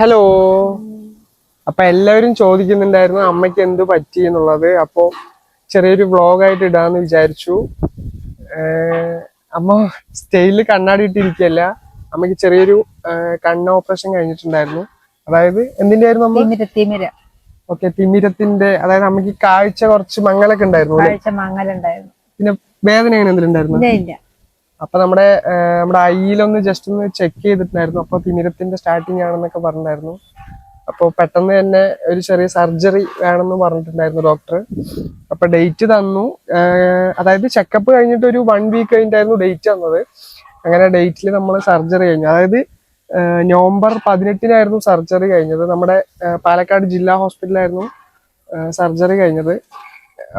Hello അപ്പൊ എല്ലാവരും ചോദിക്കുന്നുണ്ടായിരുന്നു അമ്മയ്ക്ക് എന്ത് പറ്റി എന്നുള്ളത്. അപ്പോ ചെറിയൊരു വ്ളോഗായിട്ട് ഇടാന്ന് വിചാരിച്ചു. അമ്മ സ്റ്റേജിൽ കണ്ണാടി ഇട്ടിരിക്കല്ല അമ്മയ്ക്ക് ചെറിയൊരു കണ്ണ് ഓപ്പറേഷൻ കഴിഞ്ഞിട്ടുണ്ടായിരുന്നു. അതായത് എന്തിന്റെ ആയിരുന്നു അമ്മ? ഓക്കെ തിമിരത്തിന്റെ അതായത് അമ്മയ്ക്ക് കാഴ്ച കുറച്ച് മങ്ങലൊക്കെ ഉണ്ടായിരുന്നു പിന്നെ വേദന അങ്ങനെ എന്തെങ്കിലും ഉണ്ടായിരുന്നു അപ്പൊ നമ്മുടെ നമ്മുടെ ഐയിലൊന്ന് ജസ്റ്റ് ഒന്ന് ചെക്ക് ചെയ്തിട്ടുണ്ടായിരുന്നു. അപ്പൊ തിമിരത്തിന്റെ സ്റ്റാർട്ടിങ് ആണെന്നൊക്കെ പറഞ്ഞിട്ടുണ്ടായിരുന്നു. അപ്പൊ പെട്ടെന്ന് തന്നെ ഒരു ചെറിയ സർജറി വേണമെന്ന് പറഞ്ഞിട്ടുണ്ടായിരുന്നു ഡോക്ടർ അപ്പൊ ഡേറ്റ് തന്നു. അതായത് ചെക്കപ്പ് കഴിഞ്ഞിട്ട് ഒരു വൺ വീക്ക് കഴിഞ്ഞിട്ടായിരുന്നു ഡേറ്റ് തന്നത്. അങ്ങനെ ഡേറ്റിൽ നമ്മൾ സർജറി കഴിഞ്ഞു. അതായത് നവംബർ പതിനെട്ടിനായിരുന്നു സർജറി കഴിഞ്ഞത്. നമ്മുടെ പാലക്കാട് ജില്ലാ ഹോസ്പിറ്റലായിരുന്നു സർജറി കഴിഞ്ഞത്.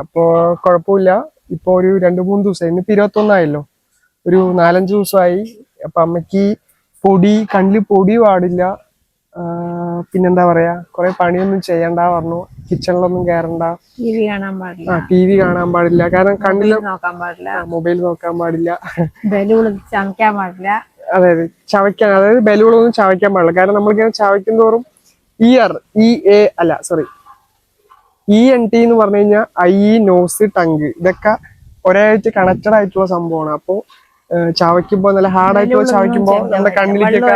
അപ്പോൾ കുഴപ്പമില്ല. ഇപ്പോൾ ഒരു രണ്ട് മൂന്ന് ദിവസം. ഇന്നിപ്പോൾ ഇരുപത്തൊന്നായല്ലോ. ഒരു നാലഞ്ച് ദിവസമായി. അപ്പൊ അമ്മയ്ക്ക് പൊടി കണ്ണിൽ പൊടി പാടില്ല. പിന്നെന്താ പറയാ കുറെ പണിയൊന്നും ചെയ്യണ്ട പറഞ്ഞു. കിച്ചണിലൊന്നും കയറണ്ട ടി വി കാണാൻ പാടില്ല. ആ ടി വി കാണാൻ പാടില്ല. കാരണം കണ്ണിൽ മൊബൈൽ നോക്കാൻ പാടില്ല. മൊബൈൽ നോക്കാൻ പാടില്ല. ബലൂണ് ചമയ്ക്കാൻ പാടില്ല. അതെ അതെ. ചവയ്ക്കാൻ അതായത് ബലൂളൊന്നും ചവയ്ക്കാൻ പാടില്ല. കാരണം നമ്മളിങ്ങനെ ചവയ്ക്കും തോറും ഇയർ ഇ എ അല്ല സോറി ഇ എൻ ടി എന്ന് പറഞ്ഞു കഴിഞ്ഞാൽ ഐ നോസ് ടങ്ക് ഇതൊക്കെ ഒരേയായിട്ട് കണക്റ്റഡ് ആയിട്ടുള്ള സംഭവമാണ്. അപ്പോ ചവയ്ക്കുമ്പോ നല്ല ഹാർഡായിട്ട് ചവയ്ക്കുമ്പോ നമ്മുടെ കണ്ണിലേക്കൊക്കെ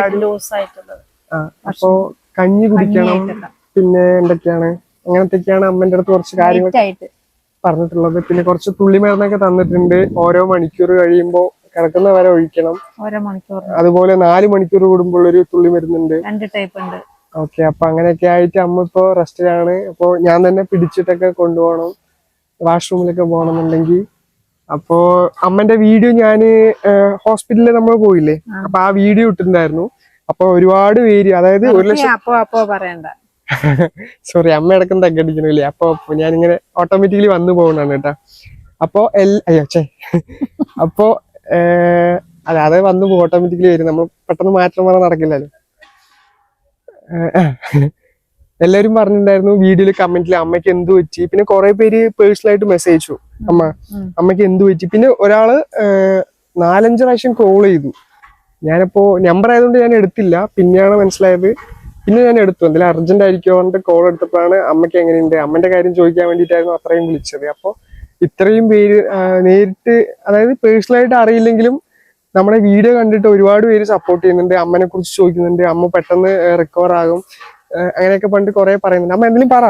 അപ്പോ കഞ്ഞി കുടിക്കണം. പിന്നെ എന്തൊക്കെയാണ്? അങ്ങനത്തെയൊക്കെയാണ് അമ്മന്റെ അടുത്ത് കുറച്ച് കാര്യങ്ങൾ പറഞ്ഞിട്ടുള്ളത്. പിന്നെ കുറച്ച് തുള്ളിമരുന്നൊക്കെ തന്നിട്ടുണ്ട്. ഓരോ മണിക്കൂർ കഴിയുമ്പോ കിടക്കുന്ന വരെ ഒഴിക്കണം. ഓരോ മണിക്കൂർ. അതുപോലെ നാല് മണിക്കൂർ കൂടുമ്പോൾ ഒരു തുള്ളി മരുന്നുണ്ട്. രണ്ട് ടൈപ്പ് ഉണ്ട്. ഓക്കെ അപ്പൊ അങ്ങനെയൊക്കെ ആയിട്ട് അമ്മ ഇപ്പോ റെസ്റ്റിലാണ് അപ്പോ ഞാൻ തന്നെ പിടിച്ചിട്ടൊക്കെ കൊണ്ടുപോകണം. വാഷ്റൂമിലൊക്കെ പോകണമെന്നുണ്ടെങ്കിൽ അപ്പോ അമ്മന്റെ വീഡിയോ ഞാൻ ഹോസ്പിറ്റലിൽ നമ്മൾ പോയില്ലേ? അപ്പൊ ആ വീഡിയോ ഇട്ടിട്ടുണ്ടായിരുന്നു. അപ്പൊ ഒരുപാട് പേര് അതായത് ഒരു ലക്ഷം പറയണ്ട. സോറി അമ്മ ഇടക്കും തగ్గടിക്കണില്ലേ അപ്പൊ ഞാൻ ഞാനിങ്ങനെ ഓട്ടോമാറ്റിക്കലി വന്നു പോകണാണ് കേട്ടാ. അപ്പോ എൽ അയ്യോ ചേ അപ്പോ അല്ലാതെ അതെ വന്നു പോകും ഓട്ടോമാറ്റിക്കലി വരും. നമ്മൾ പെട്ടെന്ന് മാറ്റം പറഞ്ഞാൽ നടക്കില്ലല്ലോ. എല്ലാരും പറഞ്ഞിട്ടുണ്ടായിരുന്നു വീഡിയോയിൽ കമന്റിൽ അമ്മയ്ക്ക് എന്ത് പറ്റി? പിന്നെ കുറെ പേര് പേഴ്സണലായിട്ട് മെസ്സേജ് അയച്ചു. അമ്മ. അമ്മയ്ക്ക് അമ്മയ്ക്ക് എന്ത് പറ്റി? പിന്നെ ഒരാൾ നാലഞ്ച് പ്രാവശ്യം കോൾ ചെയ്തു. ഞാനിപ്പോ നമ്പർ ആയതുകൊണ്ട് ഞാൻ എടുത്തില്ല. പിന്നെയാണ് മനസ്സിലായത്. പിന്നെ ഞാൻ എടുത്തു. എന്തെങ്കിലും അർജന്റ് ആയിരിക്കും പറഞ്ഞിട്ട് കോൾ എടുത്തപ്പോഴാണ് അമ്മയ്ക്ക് എങ്ങനെയുണ്ട്? അമ്മന്റെ കാര്യം ചോദിക്കാൻ വേണ്ടിയിട്ടായിരുന്നു അത്രയും വിളിച്ചത്. അപ്പൊ ഇത്രയും പേര് നേരിട്ട് അതായത് പേഴ്സണൽ ആയിട്ട് അറിയില്ലെങ്കിലും നമ്മുടെ വീഡിയോ കണ്ടിട്ട് ഒരുപാട് പേര് സപ്പോർട്ട് ചെയ്യുന്നുണ്ട്. അമ്മനെ കുറിച്ച് ചോദിക്കുന്നുണ്ട്. അമ്മ പെട്ടെന്ന് റിക്കവർ ആകും. അങ്ങനെയൊക്കെ പണ്ട് കുറെ പറയുന്നുണ്ട്. അമ്മ എന്തെങ്കിലും പറ.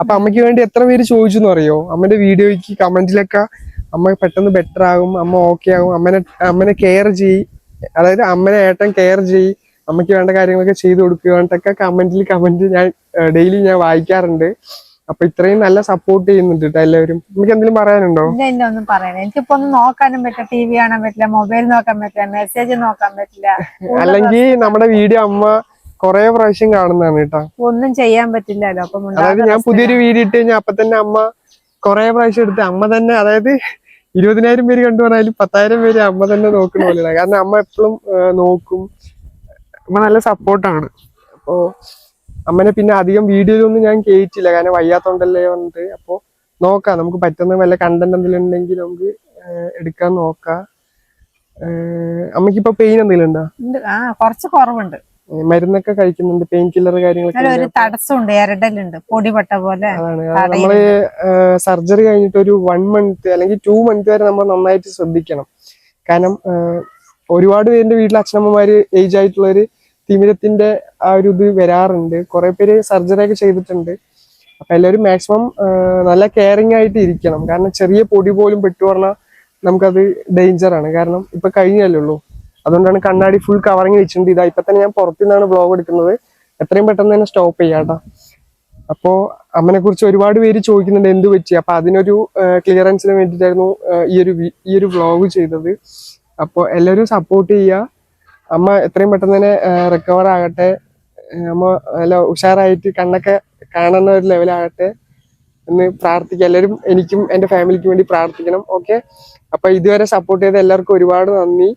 അപ്പൊ അമ്മയ്ക്ക് വേണ്ടി എത്ര പേര് ചോദിച്ചു എന്ന് അറിയോ? അമ്മന്റെ വീഡിയോയ്ക്ക് കമന്റിലൊക്കെ അമ്മ പെട്ടെന്ന് ബെറ്റർ ആകും അമ്മ ഓക്കെ ആകും അമ്മനെ അമ്മനെ കെയർ ചെയ്യ് അതായത് അമ്മനെ ഏട്ടൻ കെയർ ചെയ്യ് അമ്മയ്ക്ക് വേണ്ട കാര്യങ്ങളൊക്കെ ചെയ്തു കൊടുക്കുക എന്നിട്ടൊക്കെ കമന്റിൽ കമന്റ് ഞാൻ ഡെയിലി ഞാൻ വായിക്കാറുണ്ട്. അപ്പൊ ഇത്രയും നല്ല സപ്പോർട്ട് ചെയ്യുന്നുണ്ട് കേട്ടോ എല്ലാവരും. എനിക്ക് എന്തെങ്കിലും പറയാനുണ്ടോ? ഇല്ല ഒന്നും പറയാനില്ല. എനിക്കിപ്പോ ഒന്നും നോക്കാനും പറ്റില്ല. ടി വി കാണാൻ പറ്റില്ല മൊബൈൽ നോക്കാൻ പറ്റില്ല മെസ്സേജ് നോക്കാൻ പറ്റില്ല. അല്ലെങ്കിൽ നമ്മുടെ വീഡിയോ അമ്മ കുറെ പ്രാവശ്യം കാണുന്നതാണ് കേട്ടോ. ഒന്നും ചെയ്യാൻ പറ്റില്ലല്ലോ അപ്പൊ അതായത് ഞാൻ പുതിയൊരു വീഡിയോ ഇട്ട് കഴിഞ്ഞാൽ അപ്പൊ തന്നെ അമ്മ കൊറേ പ്രാവശ്യം എടുത്ത് അമ്മ തന്നെ അതായത് ഇരുപതിനായിരം പേര് കണ്ടു പറഞ്ഞാലും പത്തായിരം പേര് അമ്മ തന്നെ നോക്കുന്ന പോലെയാണ്. കാരണം അമ്മ എപ്പോഴും നോക്കും. അമ്മ നല്ല സപ്പോർട്ടാണ്. അപ്പോ അമ്മനെ പിന്നെ അധികം വീഡിയോയിലൊന്നും ഞാൻ കേറ്റില്ല. കാരണം വയ്യാത്തോണ്ടല്ലേ പറഞ്ഞിട്ട്. അപ്പോ നോക്കാം. നമുക്ക് പറ്റുന്ന വല്ല കണ്ടന്റ് എന്തെങ്കിലും ഉണ്ടെങ്കിൽ നമുക്ക് എടുക്കാൻ നോക്കാം. അമ്മക്കിപ്പോ പെയിൻ എന്തെങ്കിലും ഉണ്ടോ. ആ കുറച്ച് കുറവുണ്ട്. മരുന്നൊക്കെ കഴിക്കുന്നുണ്ട് പെയിൻ കില്ലർ കാര്യങ്ങളൊക്കെ ഒരു തടസ്സമുണ്ട് ഇരടലുണ്ട് പൊടിപെട്ട പോലെ നമ്മൾ സർജറി കഴിഞ്ഞിട്ട് ഒരു വൺ മന്ത് അല്ലെങ്കിൽ ടു മന്ത് വരെ നമ്മൾ നന്നായിട്ട് ശ്രദ്ധിക്കണം. കാരണം ഒരുപാട് പേരുടെ വീട്ടിലെ അച്ഛനമ്മമാര് ഏജ് ആയിട്ടുള്ളവര് തിമിരത്തിന്റെ ആ ഒരു ഇത് വരാറുണ്ട്. കുറെ പേര് സർജറി ഒക്കെ ചെയ്തിട്ടുണ്ട്. അപ്പൊ എല്ലാവരും മാക്സിമം നല്ല കെയറിങ് ആയിട്ട് ഇരിക്കണം. കാരണം ചെറിയ പൊടി പോലും പെട്ടു പറഞ്ഞാൽ നമുക്കത് ഡേഞ്ചറാണ് ആണ്. കാരണം ഇപ്പൊ കഴിഞ്ഞല്ലേ ഉള്ളൂ. അതുകൊണ്ടാണ് കണ്ണാടി ഫുൾ കവറിങ് വെച്ചിട്ടുണ്ട്. ഇതാ ഇപ്പൊ തന്നെ ഞാൻ പുറത്തു നിന്നാണ് ബ്ലോഗ് എടുക്കുന്നത്. എത്രയും പെട്ടെന്ന് തന്നെ സ്റ്റോപ്പ് ചെയ്യാട്ടോ. അപ്പോ അമ്മനെ കുറിച്ച് ഒരുപാട് പേര് ചോദിക്കുന്നുണ്ട് എന്ത് പറ്റി? അപ്പൊ അതിനൊരു ക്ലിയറൻസിന് വേണ്ടിയിട്ടായിരുന്നു ഈ ഒരു ഈ ഒരു വ്ളോഗ് ചെയ്തത്. അപ്പോ എല്ലാവരും സപ്പോർട്ട് ചെയ്യുക അമ്മ എത്രയും പെട്ടെന്ന് തന്നെ റിക്കവർ ആകട്ടെ. അമ്മ നല്ല ഉഷാറായിട്ട് കണ്ണൊക്കെ കാണുന്ന ഒരു ലെവലാകട്ടെ എന്ന് പ്രാർത്ഥിക്കുക എല്ലാവരും എനിക്കും എന്റെ ഫാമിലിക്കും വേണ്ടി പ്രാർത്ഥിക്കണം. ഓക്കെ അപ്പൊ ഇതുവരെ സപ്പോർട്ട് ചെയ്ത എല്ലാവർക്കും ഒരുപാട് നന്ദി.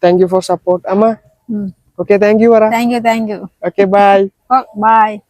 thank you for support. Ama? Hmm. okay thank you ara. Thank you thank you. Okay bye. Oh, bye.